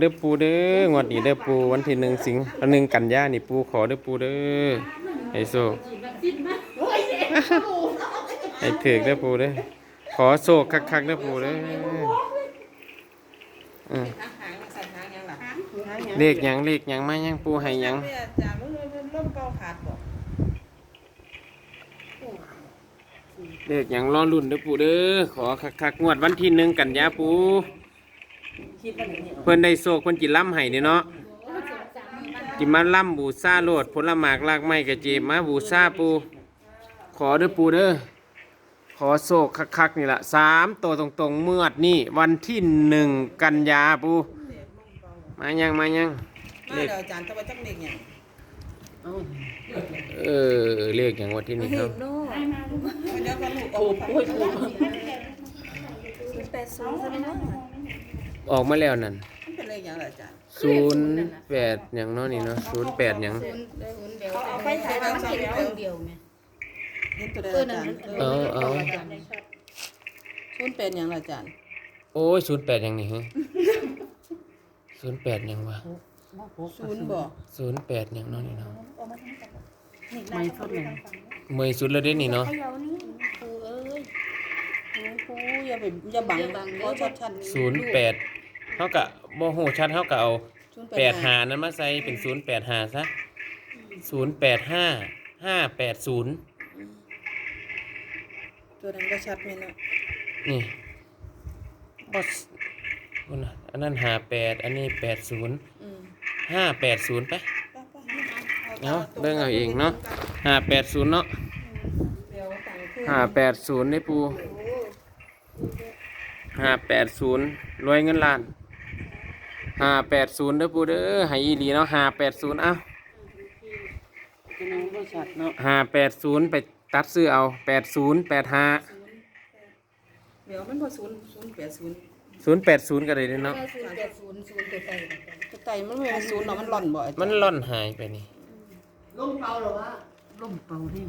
เด้อปูเด้องวดนี้เด้อปูวันที่หนึ่งสิงหนึ่งกันยานี่ปูขอเด้อปูเด้อให้โซให้ถือเด้อปูเด้อขอโซกคักๆเด้อปูเด้อเลขหยังเลขหยังมาหยังปูให้หยังเริ่มเก่าขาดบ่เลขหยังรอรุ่นเด้อปูเด้อขอคักๆงวดวันที่หนึ่งกันยาปู คิดว่าอย่างนี้เพิ่นได้โซกเพิ่นจิล่ำให้นี่เนาะจิมาล่ำบูซาโลดผลหมากลากไม้กระเจมมาบูซาปู ขอเด้อปูเด้อขอโศกคักๆนี่ละสามตัวตรงๆเมื่อดนี่วันที่หนึ่งกันยาปู มายังมายังมาเลขเดี๋ยวอาจารย์จะไปจักเด็กเนี่ยเออเลขอย่างวันที่นี่ครับ เดี๋ยวก็ลูกโอ้โหแปดสองใช่ไหมเนาะ ออกมาแล้วนั่นมันเป็นเลขอย่างไรอาจารย์ศูนย์แปดอย่างเนาะนี่เนาะศูนย์แปดอย่างเขาเอาไปถ่ายบางทีเดียวเดียวไหมเห็นตัวใดอาจารย์เอาเอาศูนย์เป็นอย่างไรอาจารย์โอ้ยศูนย์แปดอย่างนี้ฮะศูนย์แปดอย่างวะศูนย์บ่ศูนย์แปดอย่างเนาะนี่เนาะไม่สุดเลยเมยสุดแล้วเด้นี่เนาะเขย่านี่ครูเอ้ยโอ้โหอย่าไปอย่าบังขอชัดๆศูนย์แปดเท่ากับโมโหชัดเท่ากับเอาศูนย์แปดหานั้นมาใส่เป็นศูนย์แปดหาซะศูนย์แปดห้าห้าแปดศูนย์ตัวนั้นก็ชัดไหมเนาะนี่บอสคุณน่ะอันนั้นหาแปดอันนี้แปดศูนย์อืมห้าแปดศูนย์ไปไปๆเอาเบิ่งเอาเองเนาะ ห้าแปดศูนย์เนาะเดี๋ยวต่างคู่ห้าแปดศูนย์ได้ปู ห้าแปดศูนย์รวยเงินล้านห้าแปดศูนย์เด้อปูเด้อให้อีหลีเนาะห้าแปดศูนย์เอ้าตัวนั้นก็ชัดเนาะห้าแปดศูนย์ไปตัดซื้อเอาแปดศูนย์แปดห้าเดี๋ยวมันพอศูนย์ศูนย์แปดศูนย์ศูนย์แปดศูนย์ก็ได้เด้อเนาะศูนย์แปดศูนย์ศูนย์ตัวใจตัวไตมันไม่เป็นศูนย์เนาะมันหล่อนบ่อาจารย์มันล่อนหายไปนี่ล่มเป่าดิ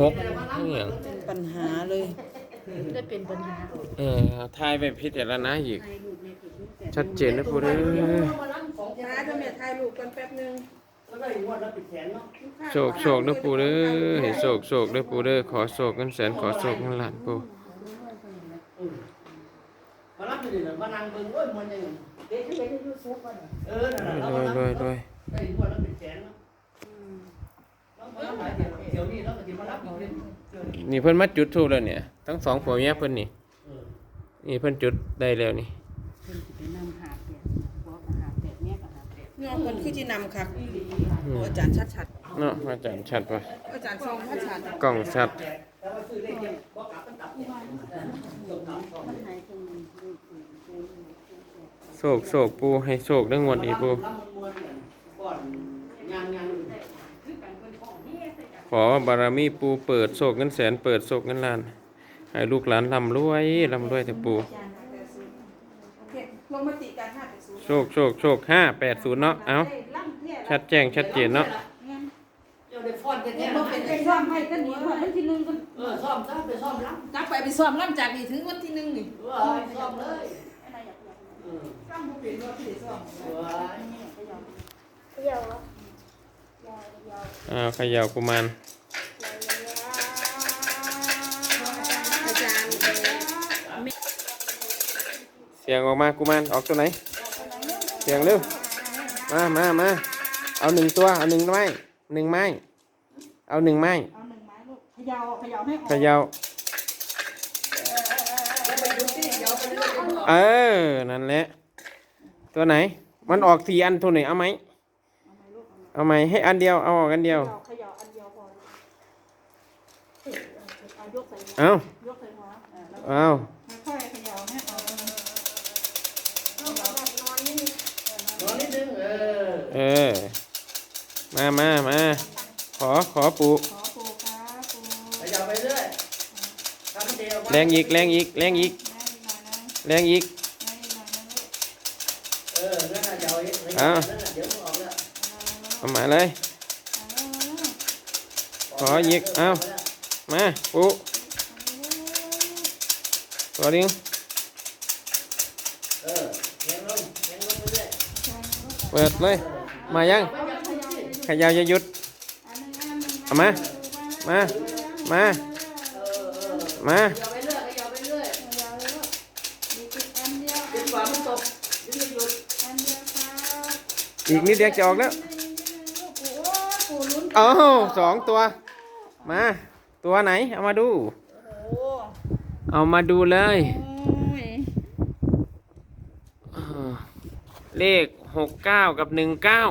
หกนี่อย่างเป็นปัญหาเลย ได้เป็นปัญหาเออทายไปพิจารณาอีก ชัดเจนนะพูดเด้อหาจะแม่ถ่ายรูปกันแป๊บนึงโศกโศกเด้อปูเด้อให้โศกโศกเด้อปูเด้อขอโศกเงินแสนขอโศกเงินล้านปูมารับอยู่นี่มานั่งเบิ่งโอ้ยมันยังเออนั่นน่ะรวยรวยรวยได้หัวแล้วเป็นแสนเนาะแล้วมารับหลายเดี๋ยวเดี๋ยวนี้แล้วก็สิมารับอีกเดือนเดือนนี่เพิ่นมาจุดทูบแล้วเนี่ย ทั้งสองผัวเมียเพิ่นนี่เออนี่เพิ่นจุดได้แล้วนี่ไปนำหาแปดบอกหาแปดแม่ก็หาแปดเนาะคนคือที่นำค่ะอืมอาจารย์ชัดเนาะอาจารย์ชัดป่ะๆอาจารย์ส่องชัดกล้องชัดแต่ว่าซื้อเลขเนี่ยบ่กลับมันกลับเนี่ยต้องกลับสองมันหายตรงนี้โศกโศกปูให้โศกเรื่องงวดนี้ปูลำมันมวนเนี่ยก่อนงานงานขอบารมีปูเปิดโศกเงินแสนเปิดโศกเงินล้าน ให้ลูกหลานร่ำรวยร่ำรวยเถอะปูโอเคลงมติการห้าแปดศูนย์โชคโชคโชคห้าแปดศูนย์เนาะเอาชัดแจ้งชัดเจนเนาะเดี๋ยวได้ฟ้อนแท้ๆบ่เนาะเป็นไอ้ซ่อมให้กันนี่ว่ามันที่นึงก็เออซ่อมซะไปซ่อมรับจับไปไปซ้อมล่ำจากนี่ถึงวันที่หนึ่งนี่เออซ่อมเลยเออซ้อมบ่เป็นว่าที่ได้ซ้อมเออเดี๋ยวอ้าวเขย่ากุมาร เสียงออกมากุมารออกตัวไหน เสียงเร็วมามามาเอาหนึ่งตัวเอาหนึ่งไม้หนึ่งไม้ เอาหนึ่งไม้เอาหนึ่งไม้ลูกเขย่าเขย่าให้อเขอกย่าเออ นั่นแหละ ตัวไหน มันออกสี่อันตัวไหนเอาไหม เอาไหมให้อันเดียว เอาออกอันเดียว เขย่าอันเดียวพอเอายกใส่เอายกใส่หัวแล้วเอา ค่อยเขย่าให้ออก นอนนิดนึง เออเออ มามามาขอขอปูขอปูครับปูขยับไปเรื่อยทำเดียวแรงอีกแรงอีกแรงอีกแม่อีกหน่อยนะแรงอีกแม่อีกหน่อยนะลูกเออนั่นน่ะจะเอาเองนั่นอ้าวน่ะเดี๋ยวมันออกแล้วเอามาเลยขออีกเอามาปูตัวนึงเออเลี้ยงลงเลี้ยงลง เปิดเลย มายังเขยาวอย่าหยุดเอามา มา มา มาเอาไปเรื่อยเอาไปเรื่อยจนกว่ามันตกถึงจะหยุดอีกนิดเดียวจะออกแล้วเอ้าสองตัว มา ตัวไหน เอามาดูโอ้เอามาดูเลยยเลข หกเก้ากับหนึ่งเก้า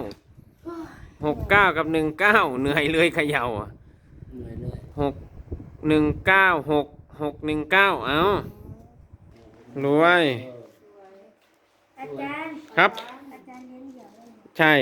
หกเก้ากับหนึ่งเก้าเหนื่อยเลยเขย่าอะเหนื่อยเลยหกหนึ่งเก้าหกหกหนึ่งเก้าเอารวยอาจารย์ครับ อาจารย์เลี้ยงเดี่ยวได้ไหมใช่